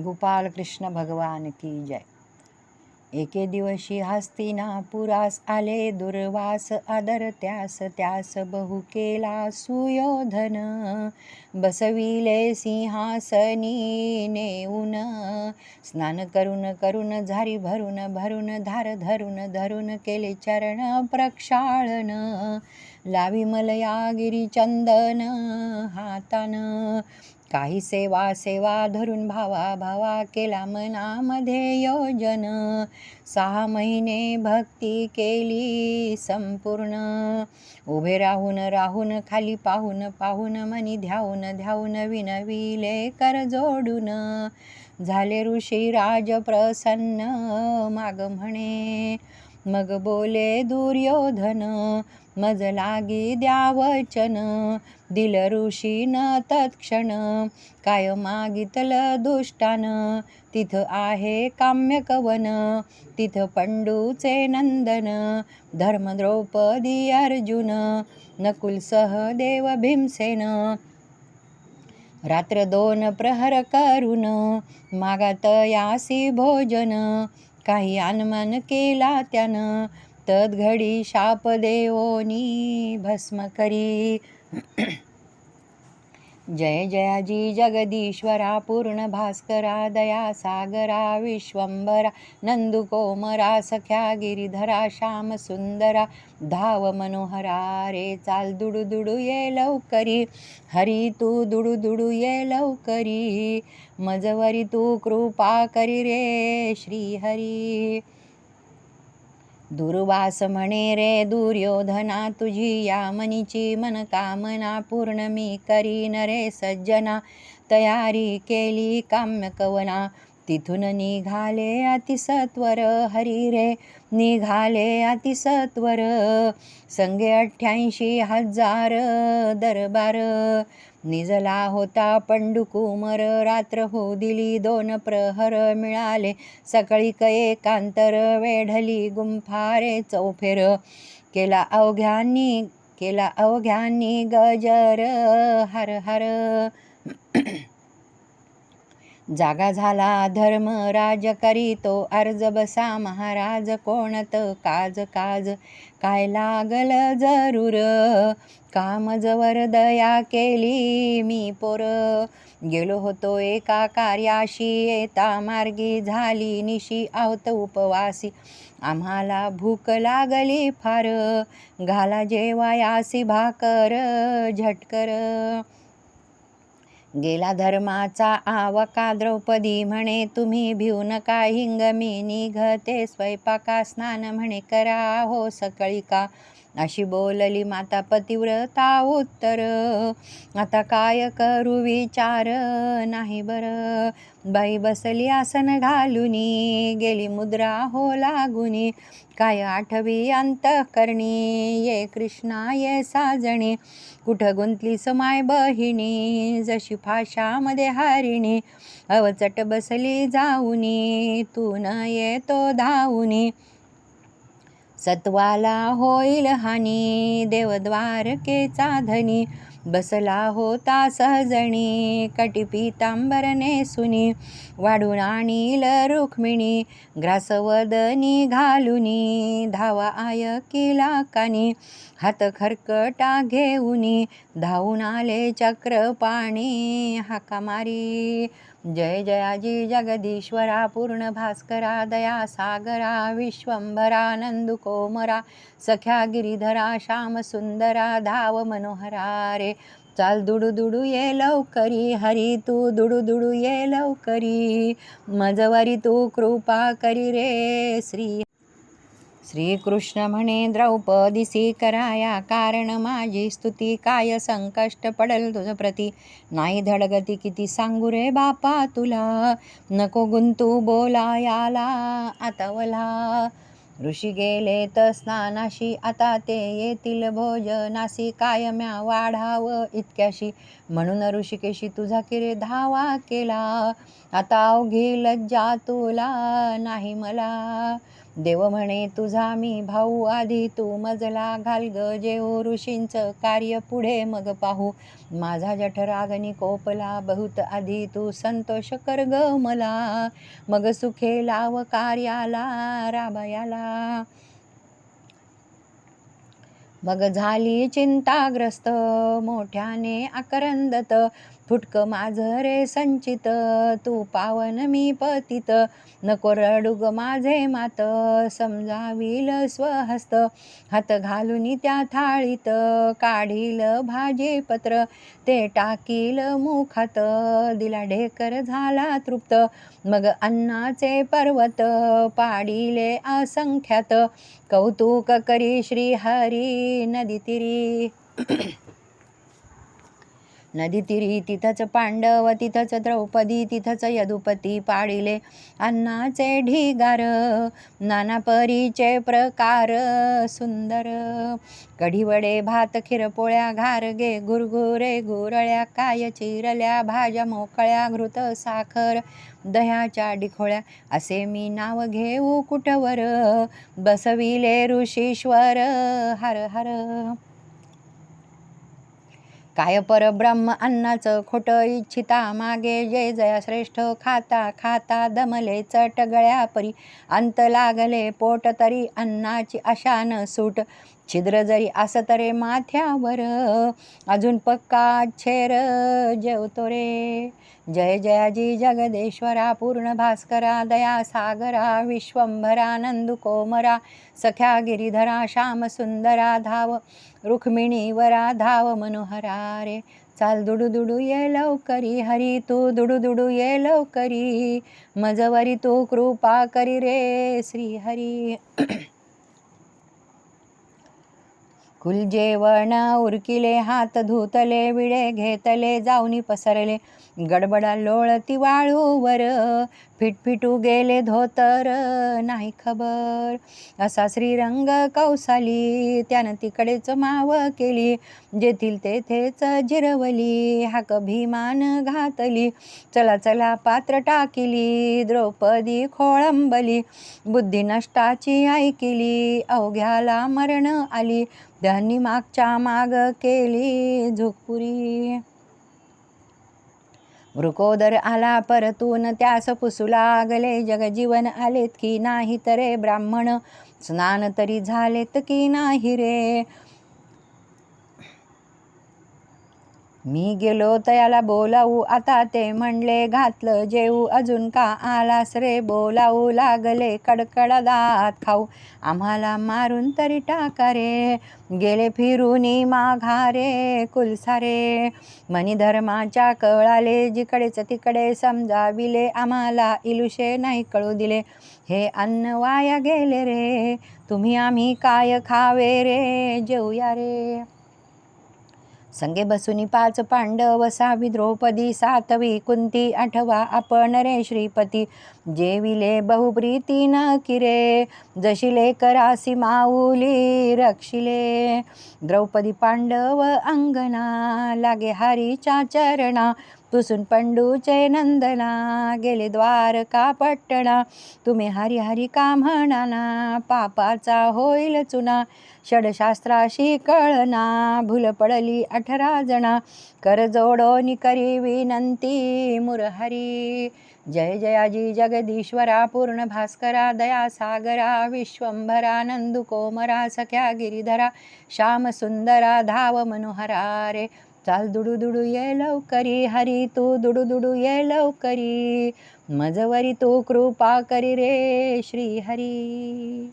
गोपाल कृष्ण भगवान की जय. एके दिवशी हस्तिनापुरास आले दुर्वास आदर त्यास त्यास बहु केला सुयोधन. बसविले सिंहासनी नेऊन स्नान करून करून झारी भरून भरून धार धरून धरून केले चरण प्रक्षाळन. लावी मलयागिरी चंदन हातान काही सेवा सेवा धरून भावा भावा केला मनामध्ये योजन. सहा महिने भक्ती केली संपूर्ण. उभे राहून राहून खाली पाहून पाहून मनी ध्याऊन ध्याऊन विनविले कर जोडून. झाले ऋषी राज प्रसन्न माग म्हणे मग बोले दुर्योधन मज लागी द्या वचन दिल ऋषीन तत्क्षण. काय मागितल दुष्टान. तिथं आहे काम्य कवन तिथं पंडूचे नंदन. धर्म द्रौपदी अर्जुन. नकुल सहदेव भीमसेन. रात्र दोन प्रहर करून मागात यासी भोजन. काही अनुमान केला त्यानं. तदघडी शाप देवोनी भस्म करी। जय जयाजी जगदीश्वरा पूर्ण भास्करा दया सागरा विश्वंभरा नंदुकोमरा सख्या गिरिधरा श्याम सुंदरा धाव मनोहरा रे चाल दुडू दुडू ये लवकरी। हरी तू दुडू दुडू ये लवकरी। मजवरी तू कृपा करी रे श्री हरी। दुर्वास म्हणे रे दुर्योधना तुझी या मनीची मनकामना पूर्ण मी करीन रे सज्जना. तयारी केली काम्य कवना तिथून निघाले अतिसत्वर हरी रे. निघाले अतिसत्वर संगे अठ्ठ्याऐंशी हजार दरबार. निजला होता पंडुकुमर रात्र हो दिली दोन प्रहर मिळाले सकाळी एकांतर वेढली गुंफारे चौफेर. केला अवघ्यांनी केला अवघ्यांनी गजर हर हर. जागा झाला धर्म राज करीतो अर्ज बसा महाराज कोणत काज काज? काय लागल जरूर? काम जवर दया केली मी पोर. गेलो होतो एका कार्याशी येता मार्गी झाली निशी आवत उपवासी. आम्हाला भूक लागली फार. घाला जेवायासी भाकर झटकर. गेला धर्माचा आवका द्रौपदी म्हणे तुम्ही भिऊ नका हिंग मी निघते स्वयंपाका स्नान म्हणे करा हो सकळी का अशी बोलली माता पतिव्रता उत्तर. आता काय करू विचार? नाही बरं. बाई बसली आसन घालुनी गेली मुद्रा हो लागुनी. काय आठवी अंतकरणी? ये कृष्णा ये साजणी. कुठं गुंतली समाय बहिणी? जशी फाशामध्ये हारिणी. अवचट बसली जाऊनी तू न येतो धावुनी. सत्वाला होईल हानी देवद्वारकेचा धनी बसला होता सहजणी कटी पितांबरने सुनी वाढून आणील रुक्मिणी ग्रासवदनी घालुनी धावा आय किला कानी हात खरकटा घेऊनी धावून आले चक्रपाणी हाका मारी जय जयाजी जगदीश्वरा पूर्ण भास्करा दया सागरा विश्वंभरा नंदुकोमरा सख्या गिरिधरा श्याम सुंदरा धाव मनोहरा रे. चाल दुडू दुडू ये लवकरी हरी तू दुडू दुडू ये लवकरी. मजवरी तू कृपा करी रे श्री श्रीकृष्ण म्हणे द्रौपदीसी कराया कारण माझी स्तुती काय संकष्ट पडल तुझ प्रती? नाही धडगती किती सांगू रे बापा तुला? नको गुंतू बोलायाला आतवला. ऋषी गेले तर स्नानाशी आता ते येतील भोजनासी कायम्या वाढाव इतक्याशी. म्हणून ऋषिकेशी तुझा किरे धावा केला. आता अवघी लज्जा तुला नाही मला. देव म्हणे तुझा मी भाऊ आधी तू मजला घाल ग जेऊ हो ऋषींचं कार्य पुढे मग पाहू. माझा जठरागनी कोपला बहुत आधी तू संतोष कर ग मला. मग सुखे लाव कार्याला राबयाला मग झाली चिंताग्रस्त मोठ्याने आकरंदत. फुटक माझं रे संचित तू पावन मी पतित. नको रडुग माझे मात समजावील स्वहस्त. हात घालून त्या थाळीत काढील भाजीपत्र ते टाकील मुखात दिला ढेकर झाला तृप्त. मग अन्नाचे पर्वत पाडिले असंख्यात. कौतुक करी श्री हरी नदी तिरी. नदी तिरी तिथंच पांडव तिथंच द्रौपदी तिथंच यदुपती पाडिले अन्नाचे ढिगार नाना परीचे प्रकार सुंदर. कढीवडे भात खिरपोळ्या घारगे गुरगुरे गुरळ्या काय चिरल्या भाज्या मोकळ्या घृत साखर दह्याच्या डिखोळ्या असे मी नाव घेऊ कुठवर? बसविले ऋषीश्वर हर हर. काय परब्रह्म अन्नाचं खोटं इच्छिता मागे जय जया श्रेष्ठ खाता खाता दमले चटगळ्या परी अंत लागले पोट तरी अन्नाची आशा न सूट. छिद्र जरी असतरे माथ्यावर अजून पक्का छेर जेवतो रे. जय जयाजी जगदेश्वरा पूर्ण भास्करा दया सागरा विश्वंभरा नंदू कोमरा सख्या गिरीधरा श्याम सुंदरा धाव रुक्मिणीवरा धाव मनोहरा रे. चाल दुडू दुडू ये लवकरी हरी तू दुडू दुडू ये लवकरी. मजवरी तू कृपा करी रे श्री हरी जेवण उरकिले हात धुतले विळे घेतले जाऊनी पसरले. गडबडा लोळती वाळूवर फिटफिटू गेले धोतर नाही खबर. असा श्रीरंग कौसाली त्यानं तिकडेच माव केली. जेथील तेथेच जिरवली हाक भीमान घातली. चला चला पात्र टाकिली द्रौपदी खोळंबली. बुद्धी नष्टाची ऐकिली अवघ्याला मरण आली. त्यांनी मागच्या माग केली झुकपुरी मृकोदर आला परतून त्यास पुसू लागले. जगजीवन आलेत की नाही तरे ब्राह्मण? स्नान तरी झालेत की नाही रे? मी गेलो तयाला बोलावू. आता ते म्हणले घातलं जेऊ अजून का आलास रे? बोलावू लागले कडकड दात खाऊ. आम्हाला मारून तरी टाका रे. गेले फिरूनी माघारे कुलसारे. मनी धर्माच्या कळाले जिकडेच तिकडे समजाविले. आम्हाला इलुशे नाही कळू दिले. हे अन्न वाया गेले रे. तुम्ही आम्ही काय खावे रे? जेऊया रे. संगे बसुनी पाच पांडव सहावी द्रौपदी सातवी कुंती आठवा आपण रे श्रीपती. जेविले बहुप्रीती न किरे जशिले करासी माऊली रक्षिले. द्रौपदी पांडव अंगना लागे हरीच्या चरणा पुसून पंडूचे नंदना गेले द्वारका पट्टणा तुम्ही हरी हरी का म्हणाना पापाचा होईल चुना. षडशास्त्राशी कळना भूल पडली अठरा जणा कर जोडो करी विनंती मुरहरी. जय जयाजी जगदीश्वरा पूर्ण भास्करा दया सागरा विश्वंभरा नंदुकोमरा सख्या गिरिधरा श्याम सुंदरा धाव मनोहरा रे. चाल दुडू दुडू ये लवकरी हरी तू दुडू दुडू ये लवकरी मजवरी तू कृपा करी रे श्री हरी.